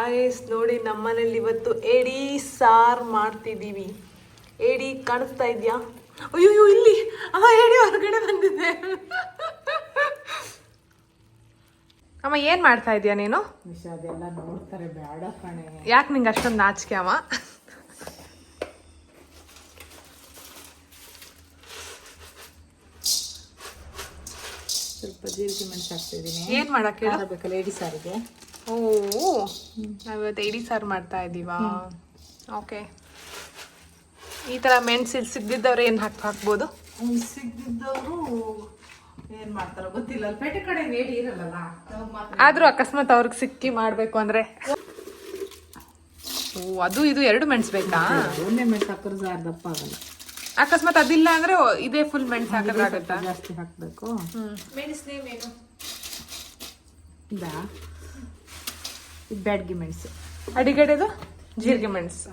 ಗಾಯಸ್ ನೋಡಿ ನಮ್ಮನೇಲಿ ಇವತ್ತು ಏಡಿ ಸಾರ್ ಮಾಡ್ತಿದ್ದೀವಿ. ಏಡಿ ಕಾಣಿಸ್ತಾ ಇದೆಯಾ? ಅಯ್ಯೋ ಇಲ್ಲಿ. ಅಮ್ಮ ಏಡಿ ಹೊರಗಡೆ ಬಂದಿದೆ. ಅಮ್ಮ ಏನ್ ಮಾಡ್ತಾ ಇದೀಯ ನೀನು? ಅದೆಲ್ಲ ನೋಡ್ತಾರೆ ಬೇಡ ಕಣೆ. ಯಾಕೆ ನಿಂಗೆ ಅಷ್ಟೊಂದು ನಾಚಿಕೆ ಅಮ್ಮ? ಸ್ವಲ್ಪ ಜೀರಿಗೆ ಮೆಣಸು ಹಾಕ್ತಿದ್ದೀನಿ ಏನ್ ಮಾಡಕ್ಕೆ ಹೇಳಬೇಕಲ್ಲ ಏಡಿ ಸಾರಿಗೆ. ಓ ನಾವಿವತ್ತು ಏಡಿ ಸಾರು ಮಾಡ್ತಾ ಇದ್ದೀವಾ? ಓಕೆ. ಈ ಥರ ಮೆಣಸು ಇಲ್ಲಿ ಸಿಗ್ದಿದ್ದವ್ರು ಏನು ಹಾಕಿ ಹಾಕ್ಬೋದು? ಸಿಗ್ದಿದ್ದವರು ಏನ್ ಮಾಡ್ತಾರೋ ಗೊತ್ತಿಲ್ಲ. ಪೇಟೆ ಕಡೆ ಏಡಿ ಇರಲ್ಲ ಆದ್ರೂ ಅಕಸ್ಮಾತ್ ಅವ್ರಿಗೆ ಸಿಕ್ಕಿ ಮಾಡ್ಬೇಕು ಅಂದ್ರೆ. ಓ ಅದು ಇದು ಎರಡು ಮೆಣಸು ಬೇಕಾ? ಒಂದೇ ಮೆಣಸು ಹಾಕಿದ್ರೆ ಸಾರು ದಪ್ಪ ಆಗಲ್ಲ. ಅಕಸ್ಮಾತ್ ಅದಿಲ್ಲ ಅಂದ್ರೆ ಇದೇ ಫುಲ್ ಮೆಣಸು ಹಾಕಿದ್ರೆ ಜಾಸ್ತಿ ಹಾಕ್ಬೇಕು. ಮೆಣಸು ಇದಾ? ಇದು ಬ್ಯಾಡ್ಗಿ ಮೆಣಸು. ಅಡಿಗಡೆದು ಜೀರಿಗೆ ಮೆಣಸು.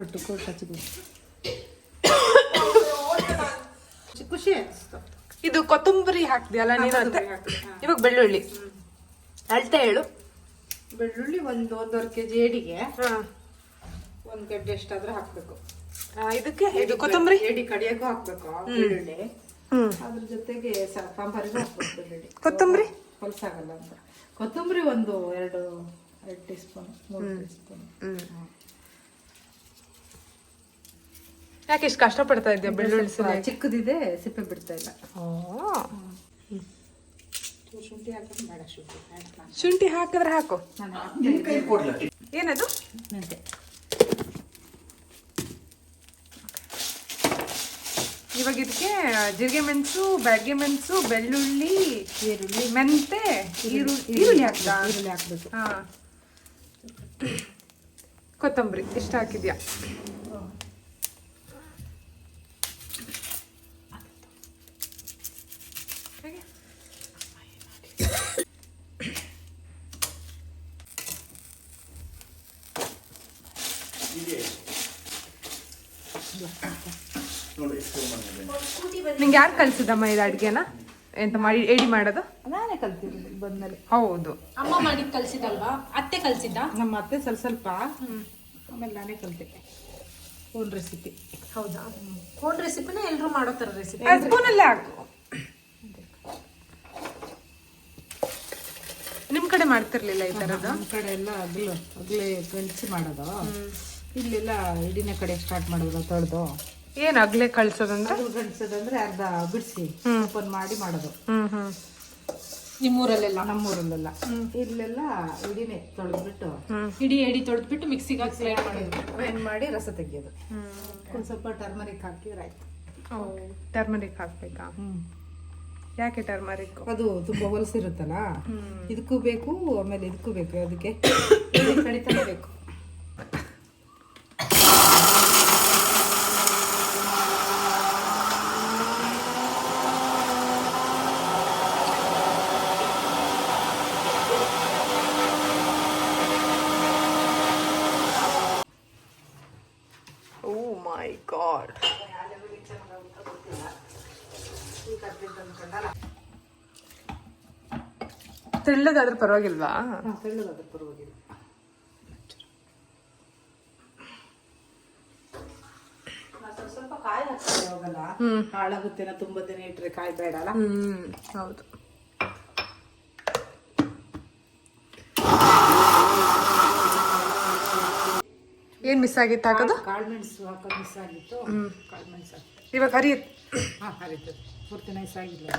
ಒಟ್ಟು ಕೋಟ್ ಹಚ್ಚಿದ್ವಿ ಖುಷಿ ಅನಿಸ್ತು. ಇದು ಕೊತ್ತಂಬರಿ ಹಾಕ್ದಿಯಲ್ಲ ನೀನು ಅಂತ? ಇವಾಗ ಬೆಳ್ಳುಳ್ಳಿ. ಅಳ್ತೆ ಹೇಳು. ಬೆಳ್ಳುಳ್ಳಿ ಒಂದು ಒಂದೂವರೆ ಕೆ ಜಿ ಏಡಿಗೆ. ಹಾ. ಒಂದು ಗಡ್ಡೆ ಎಷ್ಟಾದ್ರೂ ಹಾಕ್ಬೇಕು. ಆ, ಇದಕ್ಕೆ? ಇದು ಕೊತ್ತಂಬರಿ? ಏಡಿ ಕಡಿಯಕ್ಕೂ ಹಾಕ್ಬೇಕು ಬೆಳ್ಳುಳ್ಳಿ. ಅದ್ರ ಜೊತೆಗೆ ಸಾಂಬಾರಿಗೆ ಕೊತ್ತಂಬರಿ? ಹೊಲಸಾಗಲ್ಲ ಅಂತ. ಕೊತ್ತಂಬರಿ ಒಂದು ಎರಡು ಎರಡು ಟೀ ಸ್ಪೂನ್ ಮೂರು ಟೀ ಸ್ಪೂನ್ ಯಾಕೆ ಇಷ್ಟು ಕಷ್ಟ ಪಡ್ತಾ ಇದ್ದೆ ಬೆಳ್ಳುಳ್ಳಿ ಸಲ ಚಿಕ್ಕದಿದೆ ಸಿಪ್ಪೆ ಬಿಡ್ತಾ ಇಲ್ಲ. ಓ. ಶುಂಠಿ ಹಾಕಿದ್ರೆ ಬೇಡ ಶುಂಠಿ ಶುಂಠಿ ಹಾಕಿದ್ರೆ ಹಾಕು. ಏನದು? ಮೆಂತೆ ಇವಾಗ ಇದಕ್ಕೆ ಜೀರಿಗೆ ಮೆಣಸು ಬ್ಯಾಡ್ಗೆ ಮೆಣಸು ಬೆಳ್ಳುಳ್ಳಿ ಈರುಳ್ಳಿ ಮೆಂತೆ ಈರುಳ್ಳಿ ಈರುಳ್ಳಿ ಹಾಕ್ದಾ ಈರುಳ್ಳಿ ಹಾಕ್ಬೇಕು. ಹಾ. ಕೊತ್ತಂಬರಿ ಎಷ್ಟು ಹಾಕಿದ್ಯಾ? ಹೇಗೆ? ನಿಂಗೆ ಯಾರು ಕಲ್ಸಿದಮ್ಮ ಇದು ಅಡ್ಗೆನ? ಎಂತ ಮಾಡಿ ಎಡಿ ಮಾಡೋದು? ನಾನೇ ಕಲ್ತಿರೋದು ಬಂದ್ಮೇಲೆ. ಹೌದು. ಅಮ್ಮ ಮಾಡಿ ಕಲ್ಸಿದಲ್ವಾ ಅತ್ತೆ ಕಲ್ಸಿದ್ದ ನಮ್ಮ ಅತ್ತೆ ಸ್ವಲ್ಪ ಸ್ವಲ್ಪ. ಆಮೇಲೆ ನಾನೇ ಕಲ್ತೆ. ಓನ್ ರೆಸಿಪಿ ಹೌದಾ? ಓನ್ ರೆಸಿಪಿನೇ ಎಲ್ಲರೂ ಮಾಡೋ ಥರ ರೆಸಿಪಿ ಸ್ಪೂನಲ್ಲೇ ಹಾಕು. ನಿಮ್ಮ ಕಡೆ ಮಾಡ್ತಿರ್ಲಿಲ್ಲ ಈ ತರದ್ದು ನಮ್ಮ ಕಡೆ ಎಲ್ಲ ಅಗ್ಲು ಅಗ್ಲೇ ಗಂಚಿ ಮಾಡೋದು. ಇಲ್ಲೆಲ್ಲ ಇಡಿನ ಕಡೆ ಸ್ಟಾರ್ಟ್ ಮಾಡೋದು ತೊಳೆದು. ಏನ್ ಅಗ್ಲೆ ಕಳ್ಸೋದಂದ್ರೆ? ಅದು ಗಂಟ್ಸೋದಂದ್ರೆ ಅರ್ಧ ಬಿಡಿಸಿ ಓಪನ್ ಮಾಡಿ ಮಾಡೋದು. ಹ್ಮ್ ಹ್ಮ್. ನಿಮ್ಮೂರಲ್ಲೆಲ್ಲ? ನಮ್ಮೂರಲ್ಲೆಲ್ಲ. ಇಲ್ಲೆಲ್ಲ ಇಡಿನೇ ತೊಳೆದ್ಬಿಟ್ಟು ಇಡೀ ಎಡಿ ತೊಳೆದ್ಬಿಟ್ಟು ಮಿಕ್ಸಿಗೆ ಹಾಕಿ ಗ್ರೈಂಡ್ ಮಾಡಿ. ಗ್ರೈಂಡ್ ಮಾಡಿ ರಸ ತೆಗಿಯೋದು. ಒಂದು ಸ್ವಲ್ಪ ಟರ್ಮರಿಕ್ ಹಾಕಿದ್ರೆ ಆಯ್ತು ಟರ್ಮರಿಕ್ ಹಾಕ್ಬೇಕಾ? ಹ್ಮ್. ಯಾಕೆ ಟರ್ಮರಿಕ್? ಅದು ತುಂಬಾ ಹೊಲಸಿರುತ್ತಲ್ಲ? ಇದಕ್ಕೂ ಬೇಕು ಆಮೇಲೆ ಇದಕ್ಕೂ ಬೇಕು ಅದಕ್ಕೆ ಕಡಿತಾನೆ ಬೇಕು ಓ ಮೈ ಗಾಡ್ ತೆಳ್ಳಗಾದ್ರೆ ಪರವಾಗಿಲ್ವಾ? ಹಾ, ತೆಳ್ಳಗಾದ್ರೆ ಪರವಾಗಿಲ್ಲ. ಸ್ವಲ್ಪ ಕಾಯಿ ಹಾಕ್ತಾರೆ ಅವಾಗೆಲ್ಲ ಹಾಳಾಗುತ್ತೇನೋ ತುಂಬಾ ದಿನ ಇಟ್ರೆ ಕಾಯಿ ಬೇಡ ಅಲ್ಲ ಹ್ಮ್ ಹೌದು. ಏನ್ ಮಿಸ್ ಆಗಿತ್ತು ಹಾಕೋದು? ಕಾಳು ಮೆಣಸು ಹಾಕೋದು ಮಿಸ್ ಆಗಿತ್ತು. ಕಾಳು ಮೆಣಸು ಹಾಕ್ತೆ ಇವಾಗ ಹರಿಯುತ್ತೆ. ಹಾ ಹರಿತು ಪೂರ್ತಿ ನೈಸ್ ಆಗಿಲ್ಲ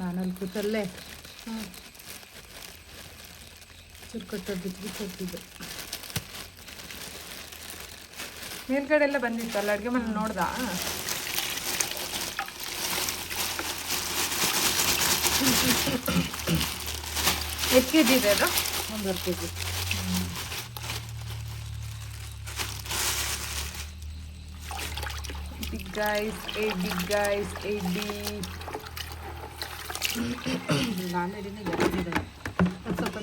ನಾನಲ್ಲಿ ಕೂತಲ್ಲೇ. ಚುರುಕಟ್ಟ ಬಿದ್ದು ಬಿಟ್ಟಿದ್ದೆ ಮೇಲ್ಗಡೆ ಎಲ್ಲ ಬಂದಿತ್ತಲ್ಲ ಅಡುಗೆ ಮನೆ ನೋಡ್ದಾ? ಎಷ್ಟು ಕೆ ಜಿ ಇದೆ ಅದು? ಒಂದೂವರೆ ಕೆ ಜಿ ಬಿಗ್ ಗೈಸ್ ಏ ಬಿಗ್ ಗೈಸ್ ಏ ಡಿ ಸ್ವಲ್ಪ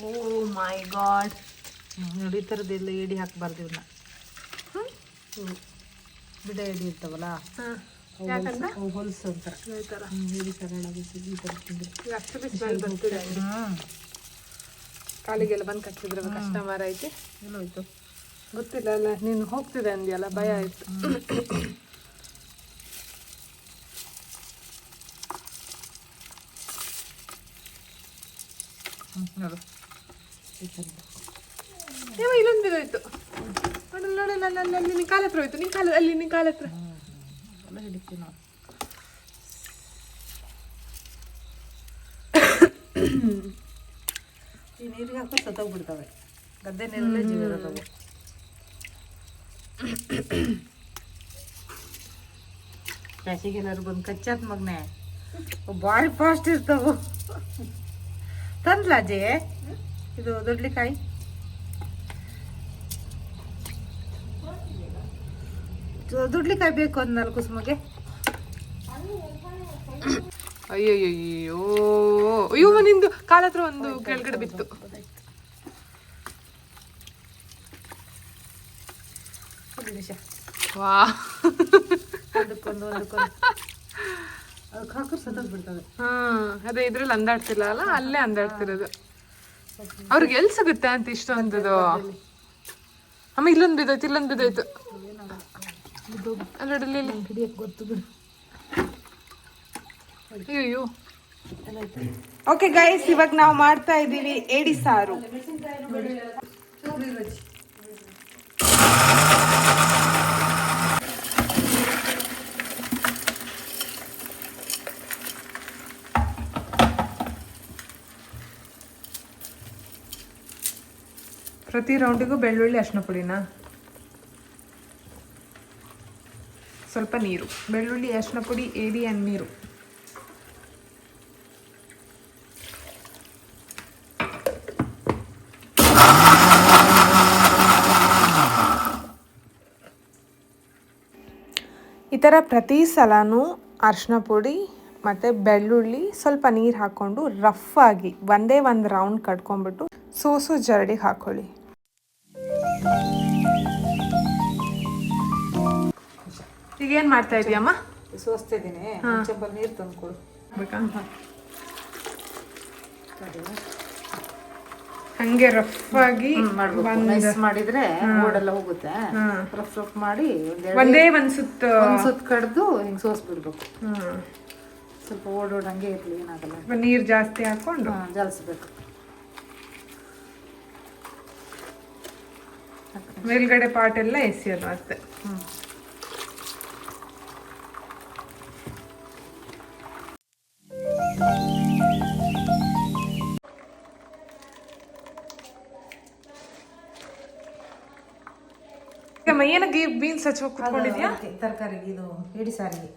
ಓ ಮೈ ಗಾಡ್. ನೋಡಿ ಈ ಥರದ್ದೆಲ್ಲ ಎಡಿ ಹಾಕಬಾರ್ದು ಇವನ್ನ ಬಿಡ ಎಡಿ ಇರ್ತಾವಲ್ಲ ಹೊಲಸು ಅಂತಾರೆ ಈ ಥರ ಎಡಿ ಸರಳಾಗುತ್ತೆ ಈ ಥರ ತಿಂದ್ರೆ ಹ್ಞೂ ಕಾಲಿಗೆಲ್ಲ ಬಂದು ಕಟ್ಟಿದ್ರೆ ಕಸ್ಟಮರ್ ಐತಿ. ಎಲ್ಲೋಯ್ತು ಗೊತ್ತಿಲ್ಲ ಅಲ್ಲ ನೀನು ಹೋಗ್ತಿದೆ ಅಂದ್ಯಲ್ಲ ಭಯ ಆಯ್ತು. ನೋಡು ಇಲ್ಲೊಂದು ಬಿದ್ದೋಯ್ತು ನೋಡಲ್ಲ ನೋಡಲ್ಲ ಅಲ್ಲ ಅಲ್ಲಿ ನಿನ್ನ ಕಾಲ ಹತ್ರ ಹೋಯ್ತು ನಿನ್ನ ಕಾಲ ಅಲ್ಲಿ ನಿನ್ನ ಕಾಲ ಹತ್ರ. ಹಿಡಿತೀವಿ ನಾವು ಈ ನೀರಿಗೆ ಹಾಕಿ ಸತ್ತೋಗ್ಬಿಡ್ತವೆ. ಗದ್ದೆ ನೀರಲ್ಲೇ ಜೀವ ಇರೋದವು ಬ್ಯಾಸಿಗೆಲ್ಲರೂ ಬಂದು ಕಚ್ಚಾತ್ ಮಗನೆ. ಭಾಳ ಫಾಸ್ಟ್ ಇರ್ತಾವು. ತಂದ್ಲ ಅಜ್ಜಿ ಇದು ದೊಡ್ಲಿಕಾಯಿ? ದುಡ್ಲಿಕಾಯಿ ಬೇಕು ಅಂದ್ ನಾಲ್ಕು ಕುಸುಮಗೆ? ಅಯ್ಯಯ್ಯೋ ಅಯ್ಯೋ ನಿಂದು ಕಾಲ ಹತ್ರ ಒಂದು ಕೆಳಗಡೆ ಬಿತ್ತು. ವಾ. ಹಾ, ಅದೇ ಇದ್ರಲ್ಲಿ ಅಂದಾಡ್ತಿಲ್ಲ ಅಲ್ಲ? ಅಲ್ಲೇ ಅಂದಾಡ್ತಿರೋದು. ಅವ್ರಿಗೆ ಎಲ್ಲಿ ಸಿಗುತ್ತೆ ಅಂತ ಇಷ್ಟೊಂದದು? ಅಮ್ಮ, ಇಲ್ಲೊಂದು ಬಿದ್ದೋಯ್ತು ಇಲ್ಲೊಂದು ಬಿದ್ದೋಯ್ತು. ಅಲ್ಲಿ ಇಲ್ಲಿ ಇಲ್ಲಿ. ಹಿಡಿಯಕ್ಕೆ ಗೊತ್ತು ಬಿಡು ಅಯ್ಯೋ ಓಕೆ ಗೈಸ್ ಇವಾಗ ನಾವು ಮಾಡ್ತಾ ಇದ್ದೀವಿ ಏಡಿ ಸಾರು. ಪ್ರತಿ ರೌಂಡಿಗೂ ಬೆಳ್ಳುಳ್ಳಿ, ಅರ್ಶಿನ ಪುಡಿನಾ? ಸ್ವಲ್ಪ ನೀರು. ಬೆಳ್ಳುಳ್ಳಿ, ಅರ್ಶಿನ ಪುಡಿ, ಏಡಿ ನೀರು. ಥರ ಪ್ರತಿ ಸಲನೂ ಅರಿಶಿನ ಪುಡಿ ಮತ್ತು ಬೆಳ್ಳುಳ್ಳಿ ಸ್ವಲ್ಪ ನೀರು ಹಾಕ್ಕೊಂಡು ರಫ್ ಆಗಿ ಒಂದೇ ಒಂದು ರೌಂಡ್ ಕಟ್ಕೊಂಡ್ಬಿಟ್ಟು ಸೋಸು ಜರಡಿಗೆ ಹಾಕ್ಕೊಳ್ಳಿ ಈಗ ಏನು ಮಾಡ್ತಾ ಇದೀಯಮ್ಮ? ಸೋಸ್ತಿದ್ದೀನಿ. ನೀರು ತಂದ್ಕೊಡು. ಬೇಕಾ ಹಂಗೆ ರಫ್ ಆಗಿ ನೈಸ್ ಮಾಡಿದ್ರೆ ಓಡೆಲ್ಲ ಹೋಗುತ್ತೆ. ರಫ್ ರಫ್ ಮಾಡಿ ಒಂದೇ ಒಂದ್ ಸುತ್ತ ಒಂದ್ ಸುತ್ತ ಕಡ್ದು ಹಿಂಗ್ ಸೋಸ್ಬಿಡ್ಬೇಕು. ಹ್ಮ್. ಸ್ವಲ್ಪ ಓಡೋಡಂಗೆ ಇರ್ಲಿ ಏನಾಗಲ್ಲ. ನೀರ್ ಜಾಸ್ತಿ ಹಾಕೊಂಡು ಜಲಸ್ಬೇಕು ಜಲ್ಸ್ಬೇಕು. ಮೇಲ್ಗಡೆ ಪಾಟ್ ಎಲ್ಲ ಎಸಿಯೋದು ಅಷ್ಟೇ. ಹ್ಮ್. ಏನಕ್ಕೆ ಬೀನ್ಸ್ ಹಚ್ಚಿ ಕುತ್ಕೊಂಡಿದ್ಯಾ? ತರಕಾರಿ ಇದು ಹಿಡಿ ಸಾರಿಗೆ.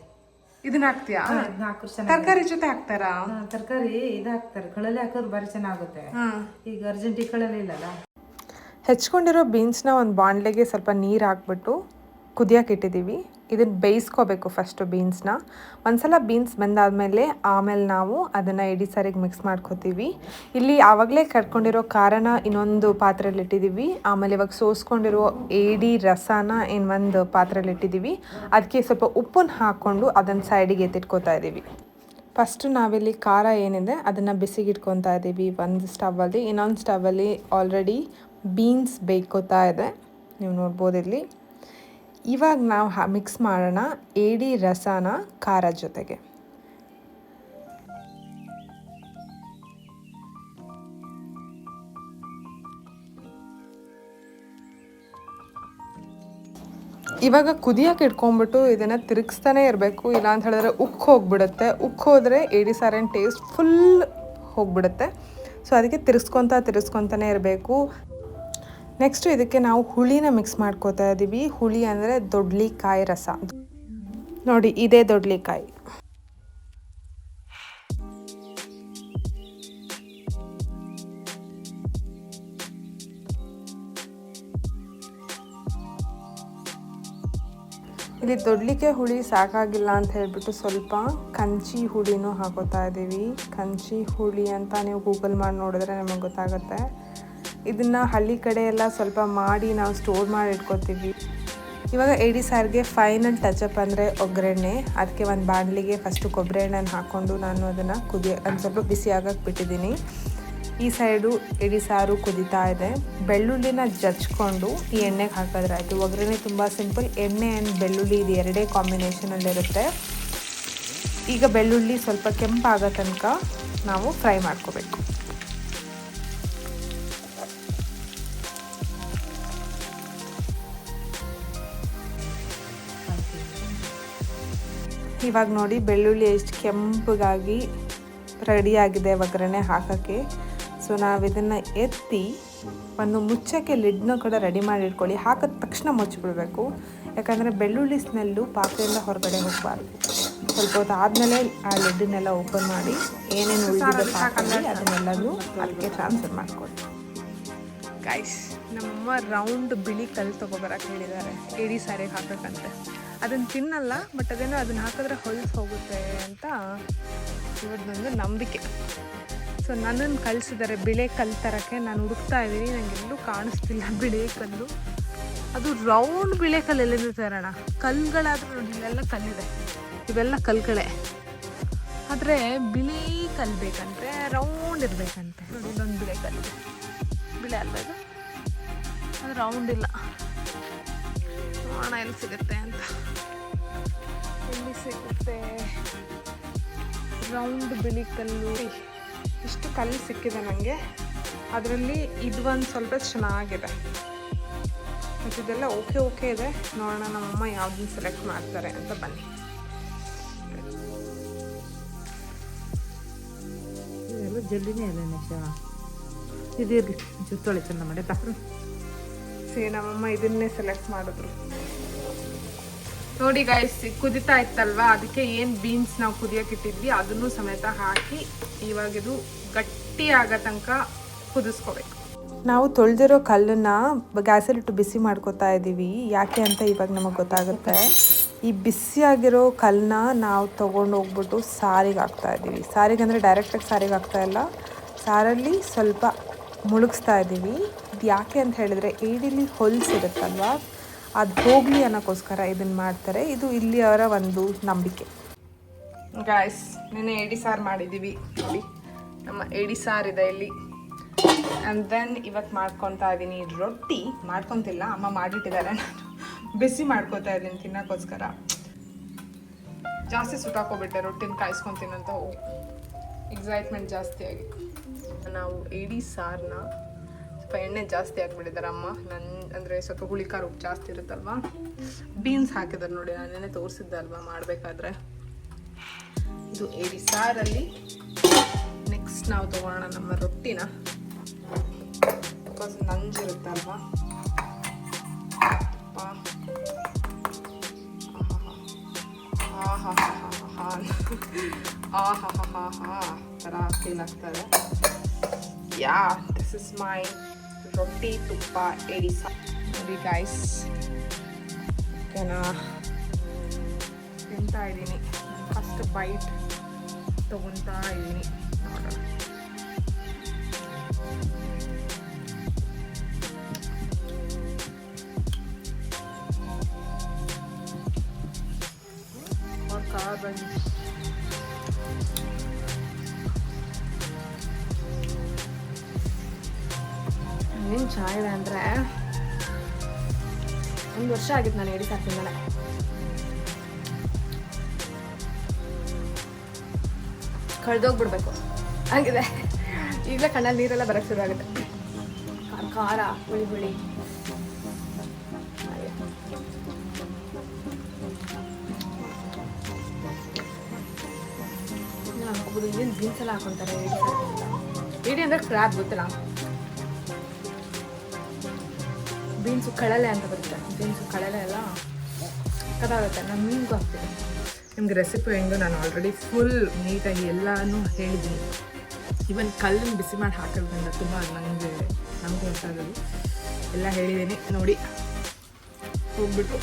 ಇದನ್ನ ಹಾಕ್ತೀಯಾ? ಇದನ್ನ ತರಕಾರಿ ಜೊತೆ ಹಾಕ್ತಾರಾ? ತರಕಾರಿ ಇದು ಹಾಕ್ತಾರೆ. ಕಳಲೆ ಹಾಕಿದ್ರೆ ಬಾರಿ ಚೆನ್ನಾಗುತ್ತೆ. ಈಗ ಅರ್ಜೆಂಟಿ ಕಳಲೆ ಇಲ್ಲಲ್ಲ? ಹೆಚ್ಕೊಂಡಿರೋ ಬೀನ್ಸ್ನ ಒಂದು ಬಾಂಡ್ಲೆಗೆ ಸ್ವಲ್ಪ ನೀರು ಹಾಕ್ಬಿಟ್ಟು ಕುದಿಯೋಕೆ ಇಟ್ಟಿದ್ದೀವಿ. ಇದನ್ನು ಬೇಯಿಸ್ಕೋಬೇಕು ಫಸ್ಟು ಬೀನ್ಸ್ನ ಒಂದ್ಸಲ ಬೀನ್ಸ್ ಬಂದಾದಮೇಲೆ ಆಮೇಲೆ ನಾವು ಅದನ್ನು ಇಡೀ ಸಾರಿಗೆ ಮಿಕ್ಸ್ ಮಾಡ್ಕೋತೀವಿ. ಇಲ್ಲಿ ಆವಾಗಲೇ ಕಟ್ಕೊಂಡಿರೋ ಖಾರನ ಇನ್ನೊಂದು ಪಾತ್ರೆಯಲ್ಲಿ ಇಟ್ಟಿದ್ದೀವಿ. ಆಮೇಲೆ ಇವಾಗ ಸೋಸ್ಕೊಂಡಿರೋ ಏಡಿ ರಸನ ಇನ್ನೊಂದು ಪಾತ್ರೆಯಲ್ಲಿ ಇಟ್ಟಿದ್ದೀವಿ. ಅದಕ್ಕೆ ಸ್ವಲ್ಪ ಉಪ್ಪನ್ನು ಹಾಕ್ಕೊಂಡು ಅದನ್ನು ಸೈಡಿಗೆ ಎತ್ತಿಟ್ಕೋತಾ ಇದ್ದೀವಿ ಫಸ್ಟು ನಾವಿಲ್ಲಿ ಖಾರ ಏನಿದೆ ಅದನ್ನು ಬಿಸಿಗಿಟ್ಕೊತಾ ಇದ್ದೀವಿ ಒಂದು ಸ್ಟವಲ್ಲಿ ಇನ್ನೊಂದು ಸ್ಟವಲ್ಲಿ ಆಲ್ರೆಡಿ ಬೀನ್ಸ್ ಬೇಯ್ಕೋತಾ ಇದೆ. ನೀವು ನೋಡ್ಬೋದು ಇಲ್ಲಿ. ಇವಾಗ ನಾವು ಮಿಕ್ಸ್ ಮಾಡೋಣ ಏಡಿ ರಸನ ಖಾರ ಜೊತೆಗೆ. ಇವಾಗ ಕುದಿಯೋಕೆ ಇಟ್ಕೊಂಡ್ಬಿಟ್ಟು ಇದನ್ನು ತಿರುಗಿಸ್ತಾನೆ ಇರಬೇಕು. ಇಲ್ಲ ಅಂತ ಹೇಳಿದ್ರೆ ಉಕ್ಕು ಹೋಗ್ಬಿಡುತ್ತೆ. ಉಕ್ಕು ಹೋದರೆ ಏಡಿ ಸಾರಿನ ಟೇಸ್ಟ್ ಫುಲ್ ಹೋಗ್ಬಿಡುತ್ತೆ. ಸೊ ಅದಕ್ಕೆ ತಿರ್ಸ್ಕೊತಾ ತಿರ್ಸ್ಕೊತಾನೆ ಇರಬೇಕು. ನೆಕ್ಸ್ಟು ಇದಕ್ಕೆ ನಾವು ಹುಳಿನ ಮಿಕ್ಸ್ ಮಾಡ್ಕೋತಾ ಇದ್ದೀವಿ ಹುಳಿ ಅಂದರೆ ದೊಡ್ಲಿಕಾಯಿ ರಸ. ನೋಡಿ, ಇದೇ ದೊಡ್ಲಿಕಾಯಿ. ಇಲ್ಲಿ ದೊಡ್ಲಿಕೆ ಹುಳಿ ಸಾಕಾಗಿಲ್ಲ ಅಂತ ಹೇಳ್ಬಿಟ್ಟು ಸ್ವಲ್ಪ ಕಂಚಿ ಹುಳಿನೂ ಹಾಕೋತಾ ಇದ್ದೀವಿ ಕಂಚಿ ಹುಳಿ ಅಂತ ನೀವು ಗೂಗಲ್ ಮಾಡಿ ನೋಡಿದ್ರೆ ನಮಗೆ ಗೊತ್ತಾಗುತ್ತೆ. ಇದನ್ನು ಹಳ್ಳಿ ಕಡೆ ಎಲ್ಲ ಸ್ವಲ್ಪ ಮಾಡಿ ನಾವು ಸ್ಟೋರ್ ಮಾಡಿ ಇಟ್ಕೋತೀವಿ. ಇವಾಗ ಏಡಿ ಸಾರಿಗೆ ಫೈನಲ್ ಟಚಪ್ ಅಂದರೆ ಒಗ್ಗರಣೆ. ಅದಕ್ಕೆ ಒಂದು ಬಾಣಲಿಗೆ ಫಸ್ಟು ಕೊಬ್ಬರಿ ಎಣ್ಣೆನ ಹಾಕ್ಕೊಂಡು ನಾನು ಅದನ್ನು ಕುದಿ, ಒಂದು ಸ್ವಲ್ಪ ಬಿಸಿ ಆಗಕ್ಕೆ ಬಿಟ್ಟಿದ್ದೀನಿ. ಈ ಸೈಡು ಎಡಿ ಸಾರು ಕುದೀತಾ ಇದೆ. ಬೆಳ್ಳುಳ್ಳಿನ ಜಚ್ಕೊಂಡು ಈ ಎಣ್ಣೆಗೆ ಹಾಕಿದ್ರೆ ಆಯಿತು. ಒಗ್ಗರಣೆ ತುಂಬ ಸಿಂಪಲ್ ಎಣ್ಣೆ ಆ್ಯಂಡ್ ಬೆಳ್ಳುಳ್ಳಿ ಇದು ಎರಡೇ ಕಾಂಬಿನೇಷನಲ್ಲಿರುತ್ತೆ ಈಗ ಬೆಳ್ಳುಳ್ಳಿ ಸ್ವಲ್ಪ ಕೆಂಪಾಗೋ ತನಕ ನಾವು ಫ್ರೈ ಮಾಡ್ಕೋಬೇಕು. ಇವಾಗ ನೋಡಿ ಬೆಳ್ಳುಳ್ಳಿ ಎಷ್ಟು ಕೆಂಪಗಾಗಿ ರೆಡಿಯಾಗಿದೆ ಒಗ್ಗರಣೆ ಹಾಕೋಕ್ಕೆ. ಸೊ ನಾವು ಇದನ್ನು ಎತ್ತಿ ಒಂದು ಮುಚ್ಚಕ್ಕೆ ಲಿಡ್ನ ಕೂಡ ರೆಡಿ ಮಾಡಿ ಇಟ್ಕೊಳ್ಳಿ. ಹಾಕಿದ ತಕ್ಷಣ ಮುಚ್ಚಿಬಿಡ್ಬೇಕು. ಯಾಕಂದರೆ ಬೆಳ್ಳುಳ್ಳಿ ಸ್ಮೆಲ್ಲು ಪಾತ್ರೆಯಿಂದ ಹೊರಗಡೆ ಹೋಗಬಾರ್ದು. ಸ್ವಲ್ಪ ಹೊತ್ತು ಆದಮೇಲೆ ಆ ಲಿಡ್ಡನ್ನೆಲ್ಲ ಓಪನ್ ಮಾಡಿ ಏನೇನು ಉಳಿದಿದೆ ಅದನ್ನೆಲ್ಲನೂ ಅದಕ್ಕೆ ಟ್ರಾನ್ಸ್ಫರ್ ಮಾಡಿಕೊಡಿ ಗೈಸ್ ನಮ್ಮ ರೌಂಡ್ ಬಿಳಿ ಕಲ್ಲು ತೊಗೊಬರಕ್ಕೆ ಹೇಳಿದ್ದಾರೆ. ಏಡಿ ಸಾರಿಗೆ ಹಾಕಕ್ಕಂತೆ. ಅದನ್ನು ತಿನ್ನಲ್ಲ ಬಟ್ ಅದೇನೋ ಅದನ್ನ ಹಾಕಿದ್ರೆ ಹೊಲಸು ಹೋಗುತ್ತೆ ಅಂತ ಇವತ್ತೊಂದು ನಂಬಿಕೆ. ಸೊ ನನ್ನನ್ನು ಕಳಿಸಿದ್ದಾರೆ ಬಿಳೆ ಕಲ್ಲು ತರಕ್ಕೆ ನಾನು ಹುಡುಕ್ತಾ ಇದ್ದೀನಿ ನನಗೆ ಎಲ್ಲೂ ಕಾಣಿಸ್ತಿಲ್ಲ ಬಿಳೆ ಕಲ್ಲು. ಅದು ರೌಂಡ್ ಬಿಳೆ ಕಲ್ಲು ಎಲ್ಲಿಂದ ತರೋಣ? ಕಲ್ಲುಗಳಾದ್ರೂ ನೋಡಿ, ಇಲ್ಲೆಲ್ಲ ಕಲ್ಲಿದೆ. ಇವೆಲ್ಲ ಕಲ್ಲುಗಳೇ ಆದರೆ ಬಿಳಿ ಕಲ್ಲು ಬೇಕಂತೆ ರೌಂಡ್ ಇರಬೇಕಂತೆ. ನೋಡಿ ಬಿಳೆ ಕಲ್ಲು. ಬಿಳೆ ಅಲ್ಲ ಅದು ರೌಂಡ್ ಇಲ್ಲ. ನೋಡೋಣ ಎಲ್ಲಿ ಸಿಗುತ್ತೆ ಅಂತ. ಎಲ್ಲಿ ಸಿಗುತ್ತೆ? ರೌಂಡ್ ಬಿಳಿ ಕಲ್ಲು. ಇಷ್ಟು ಕಲ್ಲು ಸಿಕ್ಕಿದೆ ನನಗೆ ಅದರಲ್ಲಿ ಇದು ಒಂದು ಸ್ವಲ್ಪ ಚೆನ್ನಾಗಿದೆ. ಮತ್ತು ಇದೆಲ್ಲ ಓಕೆ ಓಕೆ ಇದೆ. ನೋಡೋಣ ನಮ್ಮಮ್ಮ ಯಾವ್ದನ್ನ ಸೆಲೆಕ್ಟ್ ಮಾಡ್ತಾರೆ ಅಂತ ಬನ್ನಿ. ಇದೆಲ್ಲ ಜಲ್ದಿನೇ ಇಲ್ಲ ನಿಮಿಷ ಇದಿರ್ಲಿ ಜೊತ್ತೊಳೆ ಚಂದ ಮಾಡಿ ಸೇ ನಮ್ಮಮ್ಮ ಇದನ್ನೇ ಸೆಲೆಕ್ಟ್ ಮಾಡಿದ್ರು. ನೋಡಿ ಗಾಯ್ಸ್ ಕುದಿತಾ ಇತ್ತಲ್ವಾ? ಅದಕ್ಕೆ ಏನು ಬೀನ್ಸ್ ನಾವು ಕುದಿಯೋಕ್ಕಿಟ್ಟಿದ್ವಿ ಅದನ್ನು ಸಮೇತ ಹಾಕಿ ಇವಾಗ ಇದು ಗಟ್ಟಿ ಆಗೋ ತನಕ ಕುದಿಸ್ಕೋಬೇಕು. ನಾವು ತೊಳೆದಿರೋ ಕಲ್ಲನ್ನ ಗ್ಯಾಸಲ್ಲಿಟ್ಟು ಬಿಸಿ ಮಾಡ್ಕೋತಾ ಇದ್ದೀವಿ. ಯಾಕೆ ಅಂತ ಇವಾಗ ನಮಗೆ ಗೊತ್ತಾಗುತ್ತೆ. ಈ ಬಿಸಿಯಾಗಿರೋ ಕಲ್ಲನ್ನ ನಾವು ತೊಗೊಂಡು ಹೋಗ್ಬಿಟ್ಟು ಸಾರಿಗೆ ಹಾಕ್ತಾ ಇದ್ದೀವಿ. ಸಾರಿಗೆ ಅಂದರೆ ಡೈರೆಕ್ಟಾಗಿ ಸಾರಿಗೆ ಹಾಕ್ತಾ ಇಲ್ಲ. ಸಾರಲ್ಲಿ ಸ್ವಲ್ಪ ಮುಳುಗಿಸ್ತಾ ಇದ್ದೀವಿ. ಇದು ಯಾಕೆ ಅಂತ ಹೇಳಿದ್ರೆ ಏಡಿಲಿ ಹೊಲ್ಸಿರುತ್ತಲ್ವ ಅದು ಹೋಗಲಿ ಅನ್ನೋಕ್ಕೋಸ್ಕರ ಇದನ್ನು ಮಾಡ್ತಾರೆ. ಇದು ಇಲ್ಲಿಯವರ ಒಂದು ನಂಬಿಕೆ. ಗಾಯ್ಸ್ ನೆನೆ ಏಡಿ ಸಾರು ಮಾಡಿದ್ದೀವಿ. ನೋಡಿ, ನಮ್ಮ ಏಡಿ ಸಾರು ಇದೆ ಇಲ್ಲಿ. ಆ್ಯಂಡ್ ದೆನ್ ಇವತ್ತು ಮಾಡ್ಕೊತಾ ಇದ್ದೀನಿ ರೊಟ್ಟಿ ಮಾಡ್ಕೊತಿಲ್ಲ. ಅಮ್ಮ ಮಾಡಿಟ್ಟಿದ್ದಾರೆ. ನಾನು ಬಿಸಿ ಮಾಡ್ಕೊತಾ ಇದ್ದೀನಿ ತಿನ್ನೋಕ್ಕೋಸ್ಕರ. ಜಾಸ್ತಿ ಸುಟ್ಟಾಕೋಬಿಟ್ಟೆ ರೊಟ್ಟಿನ ಕಾಯಿಸ್ಕೊತೀನಂತ ಎಕ್ಸೈಟ್ಮೆಂಟ್ ಜಾಸ್ತಿ ಆಗಿ. ನಾವು ಇಡೀ ಸಾರನ್ನ ಸ್ವಲ್ಪ ಎಣ್ಣೆ ಜಾಸ್ತಿ ಹಾಕ್ಬಿಟ್ಟಿದ್ದಾರೆ ಅಮ್ಮ. ನನ್ನ ಅಂದರೆ ಸ್ವಲ್ಪ ಹುಳಿಕಾರು ಉಪ್ಪು ಜಾಸ್ತಿ ಇರುತ್ತಲ್ವಾ? ಬೀನ್ಸ್ ಹಾಕಿದ್ದಾರೆ ನೋಡಿ ನಾನೇನೆ ತೋರಿಸಿದ್ದೆ ಅಲ್ವಾ ಮಾಡಬೇಕಾದ್ರೆ. ಇದು ಏಡಿ ಸಾರಲ್ಲಿ ನೆಕ್ಸ್ಟ್ ನಾವು ತಗೊಳ್ಳೋಣ ನಮ್ಮ ರೊಟ್ಟಿನ. ಬಿಕಾಸ್ ನಂಜಿರುತ್ತಲ್ವಾ ಹಾ ಆಹಾ ಹಾ ಆಹಾ ಥರ ಫೀಲ್ ಆಗ್ತದೆ ಯಾ ದಿಸ್ ಇಸ್ ಮೈ ರೊಟ್ಟಿ ತುಪ್ಪ ಎಡಿಸ ಸಾ ನೋಡಿ ಓಕೆನಾ ತಿಂತಾ ಇದ್ದೀನಿ. ಫಸ್ಟ್ ಬೈಟ್ ತಗೊತಾ ಇದ್ದೀನಿ. और. ಏನು ಚೆನ್ನಾಗಿದೆ ಅಂದರೆ? ಒಂದು ವರ್ಷ ಆಗಿತ್ತು ನಾನು ಎಡಿ ಸಾಕಿದ್ಮೇಲೆ ಕಳೆದೋಗ್ಬಿಡ್ಬೇಕು. ಆಗಿದೆ. ಈಗಲೇ ಕಣ್ಣಲ್ಲಿ ನೀರೆಲ್ಲ ಬರೋಕ್ಕೆ ಶುರು ಆಗುತ್ತೆ. ಖಾರ ಹುಳಿ ಹುಳಿ ಏನು ಬೀನ್ಸ್ ಎಲ್ಲ ಹಾಕೊಂತಾರೆ ಇಡಿ ಅಂದರೆ ಕ್ರ್ಯಾಬ್ ಗೊತ್ತಿಲ್ಲ? ಬೀನ್ಸು ಕಳಲೆ ಅಂತ ಬರುತ್ತೆ. ಬೀನ್ಸು ಕಳಲೆ ಎಲ್ಲ ಕದಾಗುತ್ತೆ. ನಾನು ಮೀನ್ಗೂ ಹಾಕ್ತೀನಿ. ನಿಮ್ಗೆ ರೆಸಿಪಿ ಹೆಂಗು ನಾನು ಆಲ್ರೆಡಿ ಫುಲ್ ನೀಟಾಗಿ ಎಲ್ಲನೂ ಹೇಳಿದ್ದೀನಿ. ಈವನ್ ಕಲ್ಲನ್ನು ಬಿಸಿ ಮಾಡಿ ಹಾಕೋದ್ರಿಂದ ತುಂಬ ನನಗೆ ನಮಗೆ ಗೊತ್ತಾಗೋದು ಎಲ್ಲ ಹೇಳಿದ್ದೀನಿ. ನೋಡಿ, ಹೋಗ್ಬಿಟ್ಟು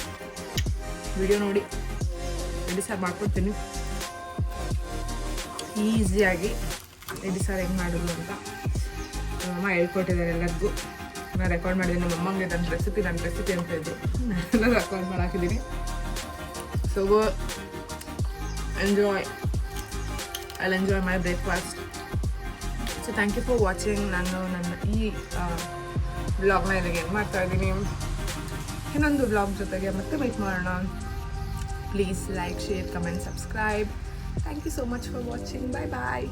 ವಿಡಿಯೋ ನೋಡಿ. ಎಡಿ ಸಾರು ಮಾಡ್ಕೊಡ್ತೀನಿ. ಈಸಿಯಾಗಿ ಎಡಿ ಸಾರು ಹೆಂಗೆ ಮಾಡೋದು ಅಂತ ನಮ್ಮಮ್ಮ ಹೇಳ್ಕೊಟ್ಟಿದ್ದಾರೆ ಎಲ್ಲರಿಗೂ. ನಾನು ರೆಕಾರ್ಡ್ ಮಾಡಿದ್ದೀನಿ ನಮ್ಮ ಅಮ್ಮಂಗೆ ನನ್ನ ರೆಸಿಪಿ ನನ್ನ ರೆಸಿಪಿ ಅಂತ ಇದ್ದು ನಾನು record ಮಾಡಾಕಿದ್ದೀನಿ. So enjoy I enjoy my breakfast so thank you for watching ನಾನು ನನ್ನ ಈ ವ್ಲಾಗ್ನ ಇಲ್ಲಿಗೆ ಏನು ಮಾಡ್ತಾ ಇದ್ದೀನಿ. ಇನ್ನೊಂದು ವ್ಲಾಗ್ ಜೊತೆಗೆ ಮತ್ತೆ ಮೀಟ್ ಮಾಡೋಣ. Please like share comment subscribe thank you so much for watching bye bye